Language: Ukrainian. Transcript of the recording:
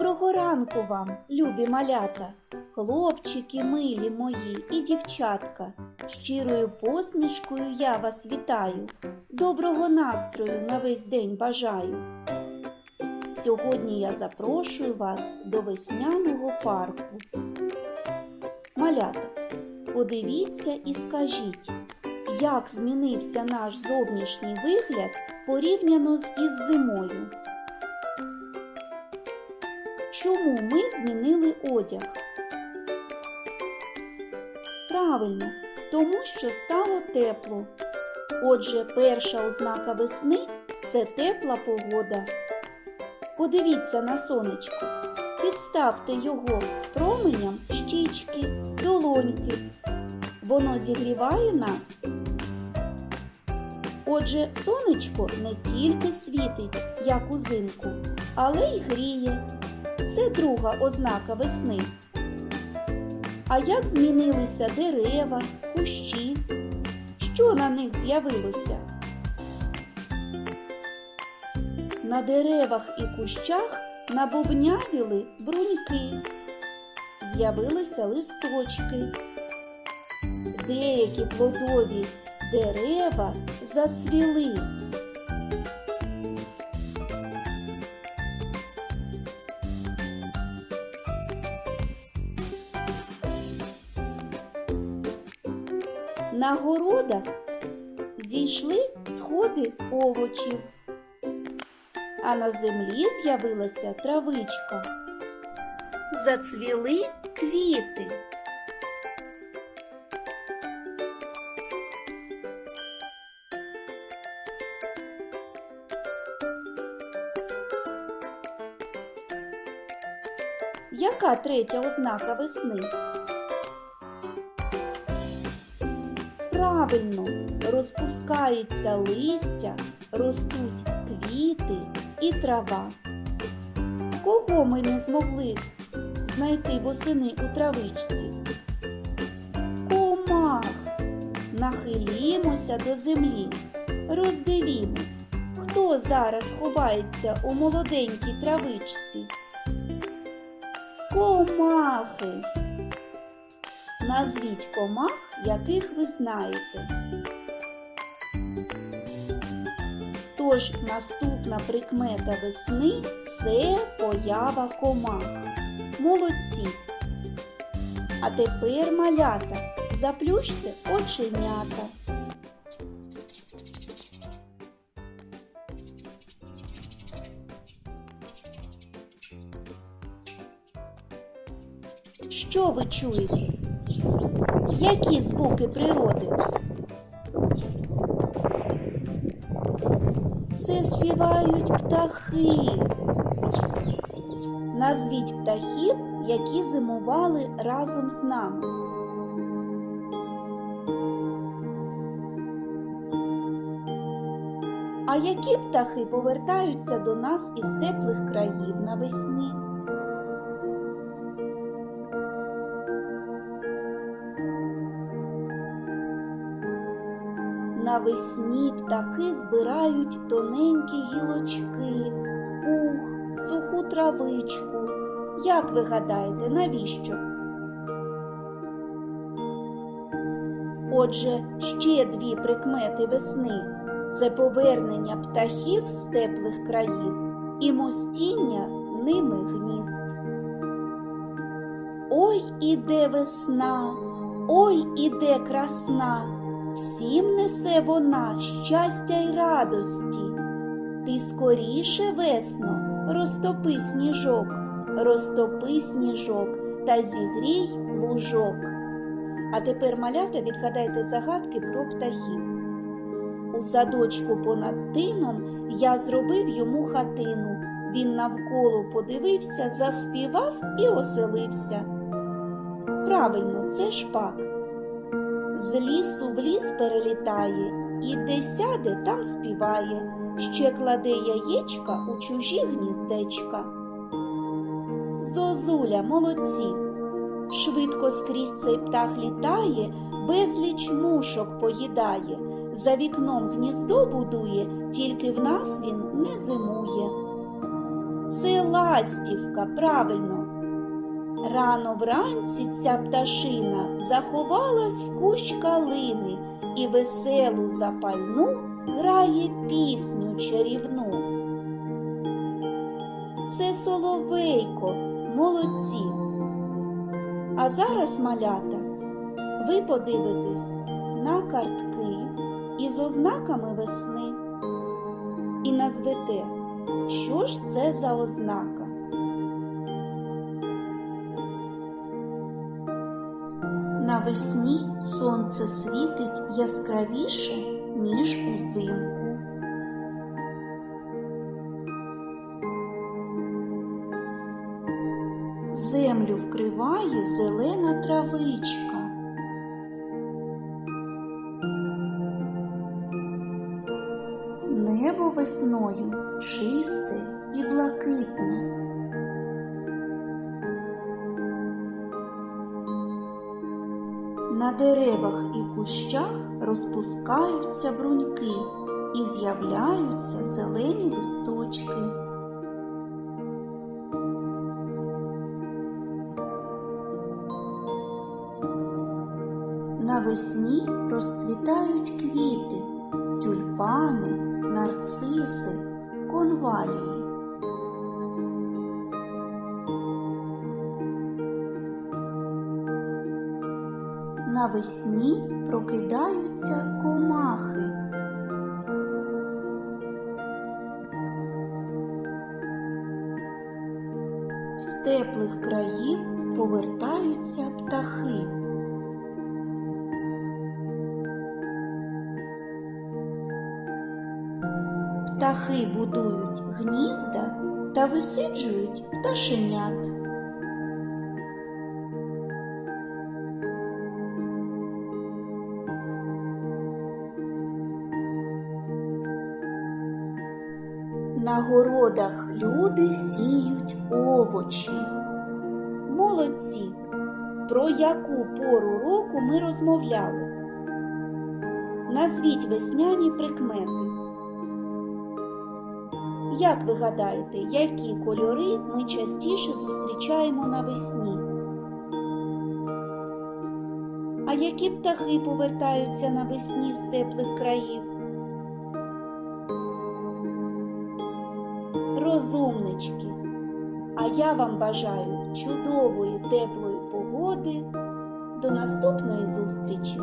Доброго ранку вам, любі малята, хлопчики милі мої і дівчатка. Щирою посмішкою я вас вітаю. Доброго настрою на весь день бажаю. Сьогодні я запрошую вас до весняного парку. Малята, подивіться і скажіть, як змінився наш зовнішній вигляд порівняно із зимою. Чому ми змінили одяг? Правильно, тому що стало тепло. Отже, перша ознака весни це тепла погода. Подивіться на сонечко, підставте його променям щічки, долоньки. Воно зігріває нас. Отже, сонечко не тільки світить, як узимку, але й гріє. Це друга ознака весни. А як змінилися дерева, кущі? Що на них з'явилося? На деревах і кущах набубнявіли бруньки, з'явилися листочки. Деякі плодові дерева зацвіли. На городах зійшли сходи овочів, а на землі з'явилася травичка. Зацвіли квіти. Яка третя ознака весни? Правильно, розпускається листя, ростуть квіти і трава. Кого ми не змогли знайти восени у травичці? Комах. Нахилімося до землі, роздивімось, хто зараз ховається у молоденькій травичці. Комахи. Назвіть комах, яких ви знаєте. Тож наступна прикмета весни це поява комах. Молодці. А тепер, малята, заплющте оченята. Що ви чуєте? Які звуки природи? Це співають птахи. Назвіть птахів, які зимували разом з нами. А які птахи повертаються до нас із теплих країв навесні? Навесні птахи збирають тоненькі гілочки, пух, суху травичку. Як ви гадаєте, навіщо? Отже, ще дві прикмети весни це повернення птахів з теплих країв і мостіння ними гнізд. Ой іде весна, ой іде красна. Всім несе вона щастя й радості. Ти скоріше весно, розтопи сніжок, розтопи сніжок та зігрій лужок. А тепер, малята, відгадайте загадки про птахів. У садочку понад тином я зробив йому хатину. Він навколо подивився, заспівав і оселився. Правильно, це шпак з лісу в ліс перелітає, і де сяде, там співає, ще кладе яєчка у чужі гніздечка. Зозуля, молодці, швидко скрізь цей птах літає, безліч мушок поїдає, за вікном гніздо будує, тільки в нас він не зимує. Це ластівка, правильно. Рано вранці ця пташина заховалась в кущ калини і веселу запальну грає пісню чарівну. Це соловейко, молодці. А зараз, малята, ви подивитесь на картки із ознаками весни і назвете, що ж це за ознака. Навесні сонце світить яскравіше, ніж узимку. Землю вкриває зелена травичка. Небо весною чисте і блакитне. На деревах і кущах розпускаються бруньки і з'являються зелені листочки. Навесні розцвітають квіти, тюльпани, нарциси, конвалії. Навесні прокидаються комахи. З теплих країв повертаються птахи. Птахи будують гнізда та висиджують пташенят. На городах люди сіють овочі. Молодці! Про яку пору року ми розмовляли? Назвіть весняні прикмети. Як ви гадаєте, які кольори ми частіше зустрічаємо навесні? А які птахи повертаються навесні з теплих країв? Розумнички! А я вам бажаю чудової теплої погоди. До наступної зустрічі!